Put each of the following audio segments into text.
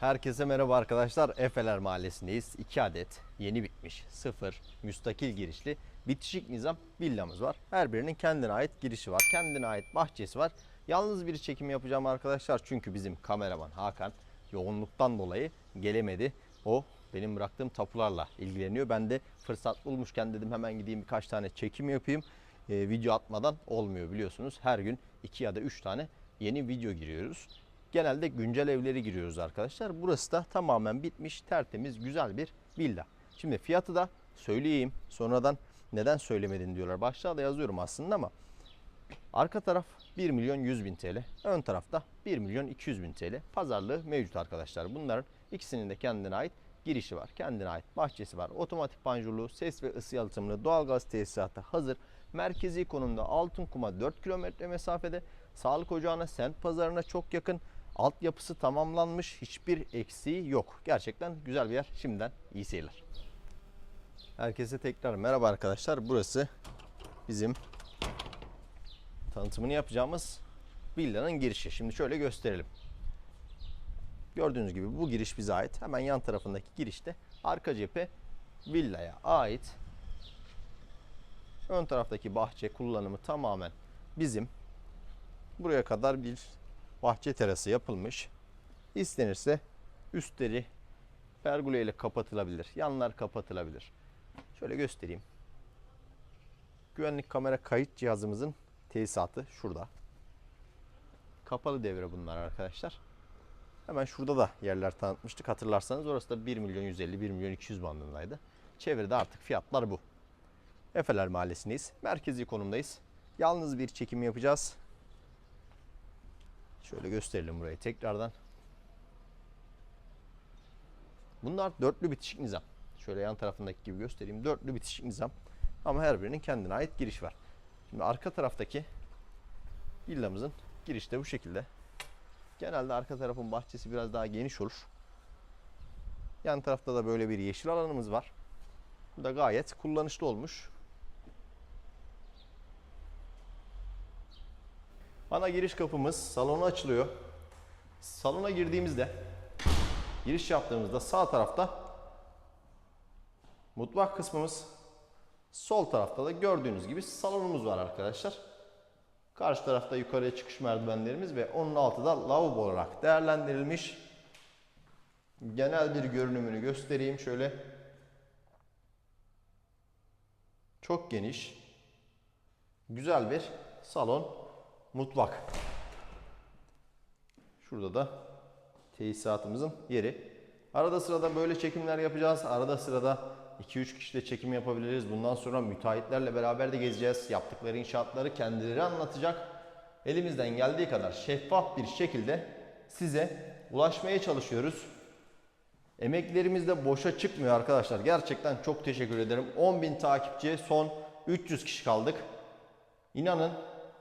Herkese merhaba arkadaşlar. Efeler Mahallesi'ndeyiz. 2 adet yeni bitmiş, sıfır, müstakil girişli, bitişik nizam villamız var. Her birinin kendine ait girişi var, kendine ait bahçesi var. Yalnız bir çekim yapacağım arkadaşlar çünkü bizim kameraman Hakan yoğunluktan dolayı gelemedi. O benim bıraktığım tapularla ilgileniyor. Ben de fırsat bulmuşken dedim hemen gideyim birkaç tane çekim yapayım. Ee, video atmadan olmuyor biliyorsunuz. Her gün 2 ya da 3 tane yeni video giriyoruz. Genelde güncel evleri giriyoruz arkadaşlar. Burası da tamamen bitmiş, tertemiz, güzel bir villa. Şimdi fiyatı da söyleyeyim. Sonradan neden söylemedin diyorlar. Başta da yazıyorum aslında ama arka taraf 1 milyon 100 bin TL. Ön tarafta 1 milyon 200 bin TL. Pazarlığı mevcut arkadaşlar. Bunların ikisinin de kendine ait girişi var. Kendine ait bahçesi var. Otomatik panjurlu, ses ve ısı yalıtımlı doğalgaz tesisatı hazır. Merkezi konumda Altın Kuma 4 kilometre mesafede. Sağlık ocağına, semt pazarına çok yakın. Altyapısı tamamlanmış. Hiçbir eksiği yok. Gerçekten güzel bir yer. Şimdiden iyi seyirler. Herkese tekrar merhaba arkadaşlar. Burası bizim tanıtımını yapacağımız villanın girişi. Şimdi şöyle gösterelim. Gördüğünüz gibi bu giriş bize ait. Hemen yan tarafındaki girişte arka cephe villaya ait. Ön taraftaki bahçe kullanımı tamamen bizim. Buraya kadar bir bahçe terası yapılmış. İstenirse üstleri pergole ile kapatılabilir. Yanlar kapatılabilir. Şöyle göstereyim. Güvenlik kamera kayıt cihazımızın tesisatı şurada. Kapalı devre bunlar arkadaşlar. Hemen şurada da yerler tanıtmıştık. Hatırlarsanız orası da 1 milyon 150, 1 milyon 200 bandındaydı. Çevrede artık fiyatlar bu. Efeler Mahallesi'ndeyiz. Merkezi konumdayız. Yalnız bir çekim yapacağız. Şöyle gösterelim burayı tekrardan. Bunlar dörtlü bitişik nizam. Şöyle yan tarafındaki gibi göstereyim. Dörtlü bitişik nizam. Ama her birinin kendine ait giriş var. Şimdi arka taraftaki villamızın girişi de bu şekilde. Genelde arka tarafın bahçesi biraz daha geniş olur. Yan tarafta da böyle bir yeşil alanımız var. Bu da gayet kullanışlı olmuş. Ana giriş kapımız salona açılıyor. Salona girdiğimizde giriş yaptığımızda sağ tarafta mutfak kısmımız sol tarafta da gördüğünüz gibi salonumuz var arkadaşlar. Karşı tarafta yukarıya çıkış merdivenlerimiz ve onun altı da lavabo olarak değerlendirilmiş. Genel bir görünümünü göstereyim şöyle. Çok geniş. Güzel bir salon, mutfak. Şurada da tesisatımızın yeri. Arada sırada böyle çekimler yapacağız. Arada sırada 2-3 kişi de çekim yapabiliriz. Bundan sonra müteahhitlerle beraber de gezeceğiz. Yaptıkları inşaatları kendileri anlatacak. Elimizden geldiği kadar şeffaf bir şekilde size ulaşmaya çalışıyoruz. Emeklerimiz de boşa çıkmıyor arkadaşlar. Gerçekten çok teşekkür ederim. 10.000 takipçiye son 300 kişi kaldık. İnanın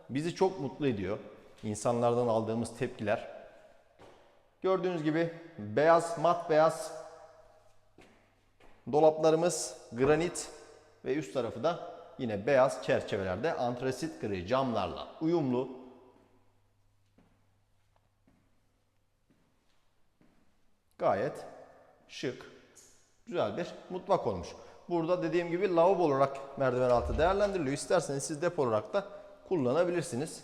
bizi çok mutlu ediyor. İnsanlardan aldığımız tepkiler. Gördüğünüz gibi beyaz, mat beyaz dolaplarımız granit ve üst tarafı da yine beyaz çerçevelerde antrasit gri camlarla uyumlu. Gayet şık, güzel bir mutfak olmuş. Burada dediğim gibi lavabo olarak merdiven altı değerlendiriliyor. İsterseniz siz depo olarak da kullanabilirsiniz.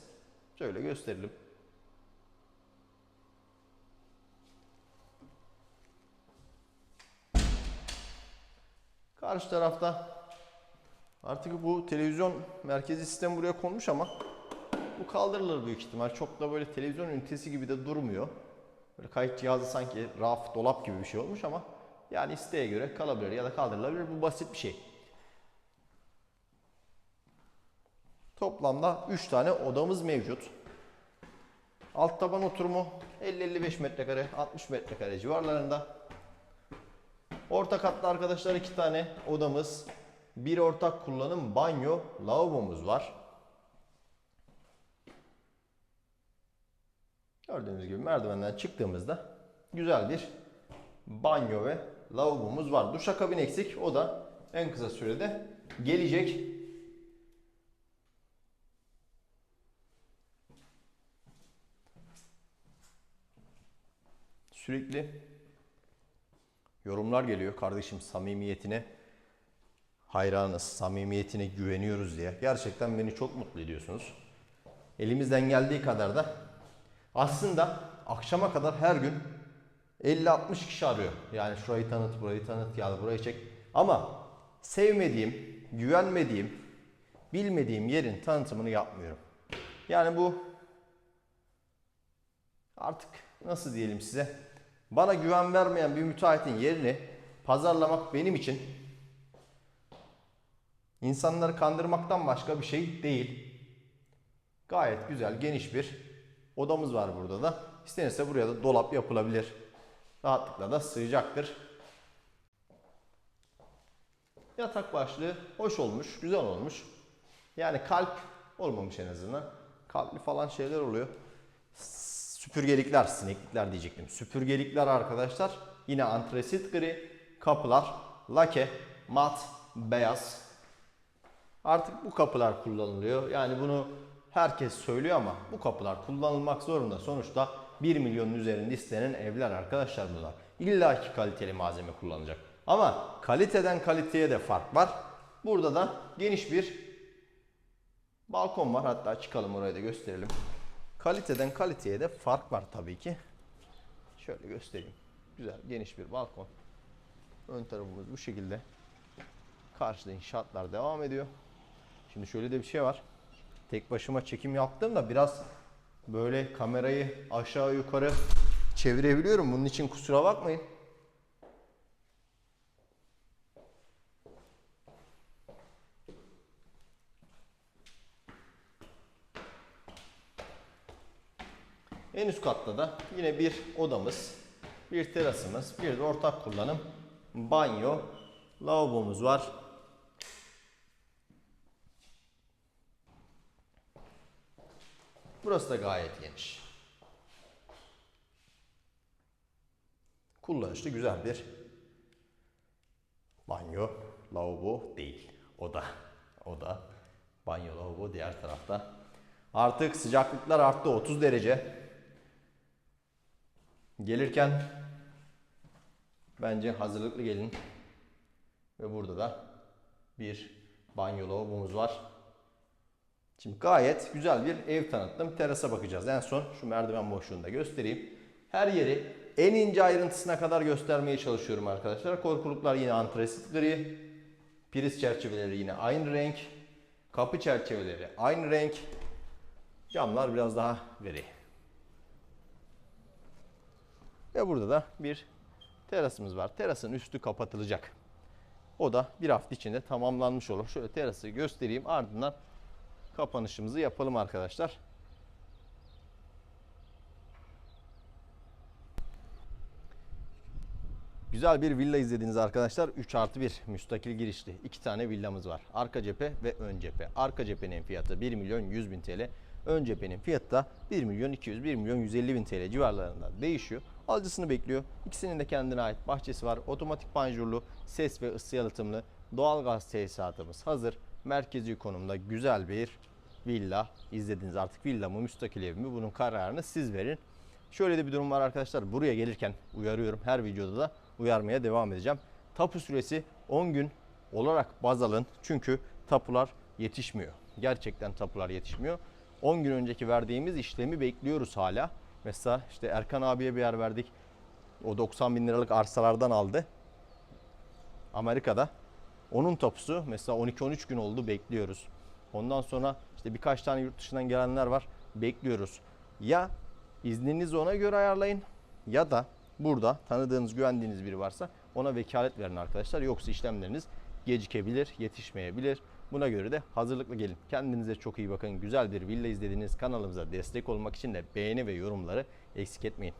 Şöyle gösterelim. Karşı tarafta artık bu televizyon merkezi sistem buraya konmuş ama bu kaldırılır büyük ihtimal. Çok da böyle televizyon ünitesi gibi de durmuyor. Böyle kayıt cihazı sanki raf, dolap gibi bir şey olmuş ama yani isteğe göre kalabilir ya da kaldırılabilir. Bu basit bir şey. Toplamda 3 tane odamız mevcut. Alt taban oturumu 50-55 metrekare, 60 metrekare civarlarında. Orta katta arkadaşlar iki tane odamız, bir ortak kullanım banyo, lavabomuz var. Gördüğünüz gibi merdivenden çıktığımızda güzel bir banyo ve lavabomuz var. Duşakabin eksik. O da en kısa sürede gelecek. Sürekli yorumlar geliyor. Kardeşim samimiyetine hayranız, samimiyetine güveniyoruz diye. Gerçekten beni çok mutlu ediyorsunuz. Elimizden geldiği kadar da aslında akşama kadar her gün 50-60 kişi arıyor. Yani şurayı tanıt, burayı tanıt, ya burayı çek. Ama sevmediğim, güvenmediğim, bilmediğim yerin tanıtımını yapmıyorum. Yani bu artık nasıl diyelim size bana güven vermeyen bir müteahhitin yerini pazarlamak benim için insanları kandırmaktan başka bir şey değil. Gayet güzel, geniş bir odamız var burada da. İstenirse buraya da dolap yapılabilir. Rahatlıkla da sığacaktır. Yatak başlığı hoş olmuş, güzel olmuş. Yani kalp olmamış en azından. Kalpli falan şeyler oluyor. Süpürgelikler, sineklikler diyecektim. Süpürgelikler arkadaşlar yine antresit gri, kapılar, lake, mat, beyaz. Artık bu kapılar kullanılıyor. Yani bunu herkes söylüyor ama bu kapılar kullanılmak zorunda. Sonuçta 1 milyonun üzerinde istenen evler arkadaşlar bunlar. İlla ki kaliteli malzeme kullanacak. Ama kaliteden kaliteye de fark var. Burada da geniş bir balkon var. Hatta çıkalım orayı da gösterelim. Kaliteden kaliteye de fark var tabii ki. Şöyle göstereyim. Güzel geniş bir balkon. Ön tarafımız bu şekilde. Karşıda inşaatlar devam ediyor. Şimdi şöyle de bir şey var. Tek başıma çekim yaptığımda biraz böyle kamerayı aşağı yukarı çevirebiliyorum. Bunun için kusura bakmayın. En üst katta da yine bir odamız, bir terasımız, bir de ortak kullanım banyo, lavabomuz var. Burası da gayet geniş. Kullanışlı güzel bir banyo, lavabo değil. Oda. Oda. Banyo, lavabo diğer tarafta. Artık sıcaklıklar arttı 30 derece. Gelirken bence hazırlıklı gelin. Ve burada da bir banyo lavabomuz var. Şimdi gayet güzel bir ev tanıttım. Terasa bakacağız. En son şu merdiven boşluğunu da göstereyim. Her yeri en ince ayrıntısına kadar göstermeye çalışıyorum arkadaşlar. Korkuluklar yine antresit gri. Priz çerçeveleri yine aynı renk. Kapı çerçeveleri aynı renk. Camlar biraz daha gri. Ve burada da bir terasımız var. Terasın üstü kapatılacak. O da bir hafta içinde tamamlanmış olur. Şöyle terası göstereyim. Ardından kapanışımızı yapalım arkadaşlar. Güzel bir villa izlediniz arkadaşlar. 3 artı 1 müstakil girişli. 2 tane villamız var. Arka cephe ve ön cephe. Arka cephenin fiyatı 1 milyon 100 bin TL. Ön cephenin fiyatı da 1 milyon 200, 1 milyon 150 bin TL civarlarında değişiyor. Alıcısını bekliyor. İkisinin de kendine ait bahçesi var. Otomatik panjurlu, ses ve ısı yalıtımlı doğalgaz tesisatımız hazır. Merkezi konumda güzel bir villa izlediniz artık villa mı müstakil ev mi bunun kararını siz verin. Şöyle de bir durum var arkadaşlar buraya gelirken uyarıyorum her videoda da uyarmaya devam edeceğim. Tapu süresi 10 gün olarak baz alın çünkü tapular yetişmiyor. Gerçekten tapular yetişmiyor. 10 gün önceki verdiğimiz işlemi bekliyoruz hala. Mesela işte Erkan abiye bir yer verdik. O 90 bin liralık arsalardan aldı. Amerika'da. Onun tapusu mesela 12-13 gün oldu bekliyoruz. Ondan sonra işte birkaç tane yurt dışından gelenler var. Bekliyoruz. Ya izninizi ona göre ayarlayın ya da burada tanıdığınız, güvendiğiniz biri varsa ona vekalet verin arkadaşlar. Yoksa işlemleriniz gecikebilir, yetişmeyebilir. Buna göre de hazırlıklı gelin. Kendinize çok iyi bakın. Güzel bir villa izlediğiniz kanalımıza destek olmak için de beğeni ve yorumları eksik etmeyin.